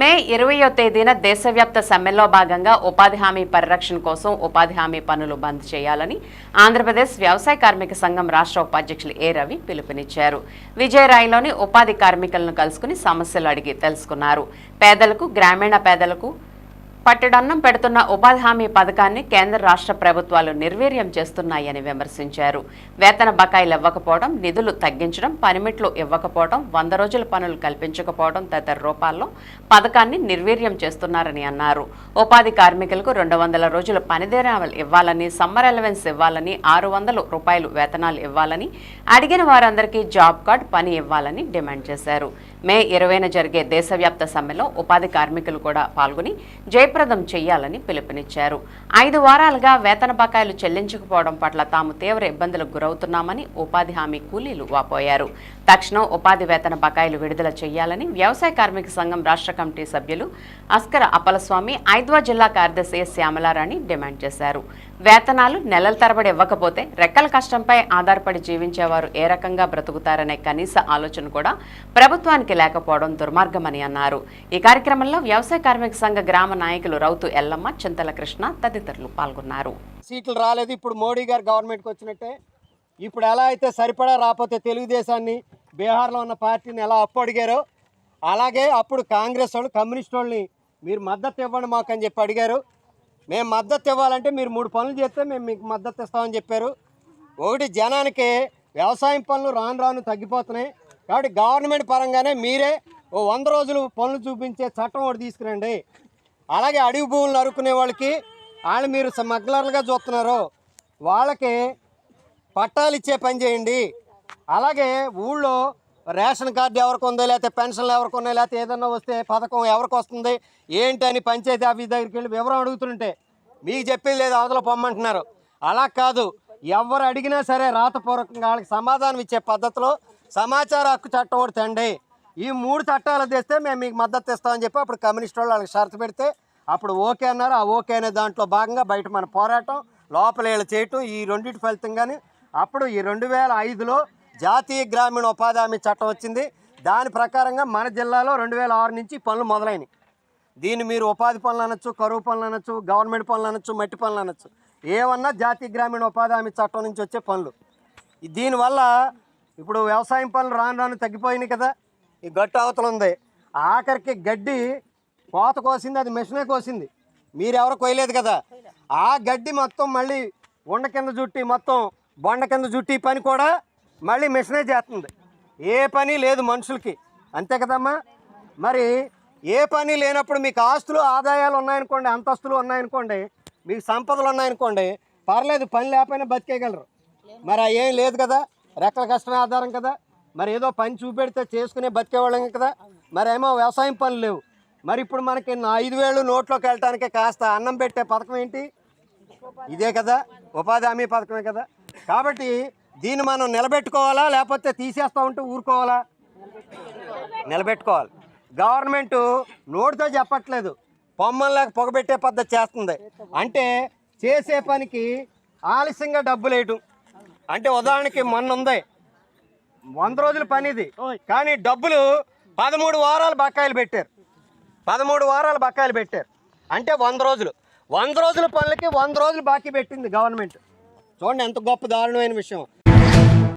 మే ఇరవయో తేదీన దేశవ్యాప్త సమ్మెలో భాగంగా ఉపాధి హామీ పరిరక్షణ కోసం ఉపాధి హామీ పనులు బంద్ చేయాలని ఆంధ్రప్రదేశ్ వ్యవసాయ కార్మిక సంఘం రాష్ట్ర ఉపాధ్యక్షులు ఏ రవి పిలుపునిచ్చారు. విజయరాయిలోని ఉపాధి కార్మికులను కలుసుకుని సమస్యలు అడిగి తెలుసుకున్నారు. పేదలకు గ్రామీణ పేదలకు పట్టెడన్నం పెడుతున్న ఉపాధి హామీ పథకాన్ని కేంద్ర రాష్ట్ర ప్రభుత్వాలు నిర్వీర్యం చేస్తున్నాయని విమర్శించారు. వేతన బకాయిలు ఇవ్వకపోవడం నిధులు తగ్గించడం పనిమిట్లు ఇవ్వకపోవడం వంద రోజుల పనులు కల్పించకపోవడం తదితర రూపాల్లో పథకాన్ని నిర్వీర్యం చేస్తున్నారని అన్నారు. ఉపాధి కార్మికులకు రెండు వందల రోజుల పనిదినాలు ఇవ్వాలని సమ్మర్ అలవెన్స్ ఇవ్వాలని ఆరు వందల రూపాయలు వేతనాలు ఇవ్వాలని అడిగిన వారందరికీ జాబ్ కార్డ్ పని ఇవ్వాలని డిమాండ్ చేశారు. మే ఇరవైన జరిగే దేశవ్యాప్త సమ్మెలో ఉపాధి కార్మికులు కూడా పాల్గొని జయప్రదం చేయాలని పిలుపునిచ్చారు. ఐదు వారాలుగా వేతన బకాయిలు చెల్లించకపోవడం పట్ల తాము తీవ్ర ఇబ్బందులకు గురవుతున్నామని ఉపాధి హామీ కూలీలు వాపోయారు. తక్షణం ఉపాధి వేతన బకాయిలు విడుదల చేయాలని వ్యవసాయ కార్మిక సంఘం రాష్ట్ర కమిటీ సభ్యులు అస్కర అప్పలస్వామి ఐద్వా జిల్లా కార్యదర్శి ఎస్ శ్యామలారాణి డిమాండ్ చేశారు. వేతనాలు నెలల తరబడి ఇవ్వకపోతే రెక్కల కష్టంపై ఆధారపడి జీవించేవారు ఏ రకంగా బ్రతుకుతారనే కనీస ఆలోచన కూడా ప్రభుత్వానికి లేకపోవడం దుర్మార్గమని అన్నారు. ఈ కార్యక్రమంలో వ్యవసాయ కార్మిక సంఘ గ్రామ నాయకులు రౌతు ఎల్లమ్మ చింతల కృష్ణ తదితరులు పాల్గొన్నారు. సీట్లు రాలేదు. ఇప్పుడు మోడీ గారు గవర్నమెంట్కి వచ్చినట్టే. ఇప్పుడు ఎలా అయితే సరిపడా రాకపోతే తెలుగుదేశాన్ని బీహార్లో ఉన్న పార్టీని ఎలా అప్పు అడిగారో అలాగే అప్పుడు కాంగ్రెస్ వాళ్ళు కమ్యూనిస్ట్ వాళ్ళని మీరు మద్దతు ఇవ్వండి మాకు అని చెప్పి అడిగారు. మేము మద్దతు ఇవ్వాలంటే మీరు మూడు పనులు చేస్తే మేము మీకు మద్దతు ఇస్తామని చెప్పారు. ఒకటి జనానికి వ్యవసాయం పనులు రాను రాను తగ్గిపోతున్నాయి. కాబట్టి గవర్నమెంట్ పరంగానే మీరే ఓ వంద రోజులు పనులు చూపించే చట్టం ఒకటి తీసుకురండి. అలాగే అడవి భూములు నరుకునే వాళ్ళకి వాళ్ళు మీరు స్మగ్లర్లుగా చూస్తున్నారు వాళ్ళకి పట్టాలు ఇచ్చే పని చేయండి. అలాగే ఊళ్ళో రేషన్ కార్డు ఎవరికి ఉందో లేకపోతే పెన్షన్లు ఎవరికి ఉన్నాయి లేకపోతే ఏదన్నా వస్తే పథకం ఎవరికి వస్తుంది ఏంటి అని పంచాయతీ ఆఫీస్ దగ్గరికి వెళ్ళి వివరం అడుగుతుంటే మీకు చెప్పేది లేదు అవతల పొమ్మంటున్నారు. అలా కాదు ఎవరు అడిగినా సరే రాతపూర్వకంగా వాళ్ళకి సమాధానం ఇచ్చే పద్ధతిలో సమాచార హక్కు చట్టం ఒకటి తండి. ఈ మూడు చట్టాలు తెస్తే మేము మీకు మద్దతు ఇస్తామని చెప్పి అప్పుడు కమ్యూనిస్ట్ వాళ్ళు వాళ్ళకి షరతు పెడితే అప్పుడు ఓకే అన్నారు. ఆ ఓకే అనే దాంట్లో భాగంగా బయట మన పోరాటం లోపల వీళ్ళు చేయటం ఈ రెండింటి ఫలితంగానే అప్పుడు ఈ రెండు వేల ఐదులో జాతీయ గ్రామీణ ఉపాధి హామీ చట్టం వచ్చింది. దాని ప్రకారంగా మన జిల్లాలో రెండు వేల ఆరు నుంచి పనులు మొదలైనవి దీన్ని మీరు ఉపాధి పనులు అనొచ్చు కరువు పనులు అనొచ్చు గవర్నమెంట్ పనులు అనొచ్చు మట్టి పనులు అనొచ్చు. ఏమన్నా జాతీయ గ్రామీణ ఉపాధి హామీ చట్టం నుంచి వచ్చే పనులు. దీనివల్ల ఇప్పుడు వ్యవసాయం పనులు రాను రాను తగ్గిపోయినాయి కదా. ఈ గట్టు అవతల ఉంది. ఆఖరికి గడ్డి కోత కోసింది అది మిషనే కోసింది. మీరెవరు కోయలేదు కదా. ఆ గడ్డి మొత్తం మళ్ళీ ఉండ కింద జుట్టి మొత్తం బొండ కింద జుట్టి పని కూడా మళ్ళీ మిషనే చేస్తుంది. ఏ పని లేదు మనుషులకి. అంతే కదమ్మా. మరి ఏ పని లేనప్పుడు మీకు ఆస్తులు ఆదాయాలు ఉన్నాయనుకోండి అంతస్తులు ఉన్నాయనుకోండి మీకు సంపదలు ఉన్నాయనుకోండి పర్లేదు పని లేకపోయినా బతికేయగలరు. మరి ఏం లేదు కదా. రెక్కల కష్టమే ఆధారం కదా. మరి ఏదో పని చూపెడితే చేసుకునే బతికేవాళ్ళం కదా. మరి ఏమో వ్యవసాయం పనులు లేవు. మరి ఇప్పుడు మనకి ఐదు వేలు నోట్లోకి వెళ్ళటానికి కాస్త అన్నం పెట్టే పథకం ఏంటి? ఇదే కదా. ఉపాధి హామీ పథకమే కదా. కాబట్టి దీన్ని మనం నిలబెట్టుకోవాలా లేకపోతే తీసేస్తా ఉంటే ఊరుకోవాలా? నిలబెట్టుకోవాలి. గవర్నమెంట్ నోటితో చెప్పట్లేదు. పొమ్మల్లాగా పొగబెట్టే పద్ధతి చేస్తుంది. అంటే చేసే పనికి ఆలస్యంగా డబ్బులు వేయటం అంటే ఉదాహరణకి మొన్న ఉంది. వంద రోజుల పని ఇది కానీ డబ్బులు పదమూడు వారాలు బకాయిలు పెట్టారు. పదమూడు వారాలు బకాయిలు పెట్టారు. అంటే వంద రోజులు. వంద రోజుల పనులకి వంద రోజులు బాకీ పెట్టింది గవర్నమెంట్. చూడండి ఎంత గొప్ప దారుణమైన విషయం.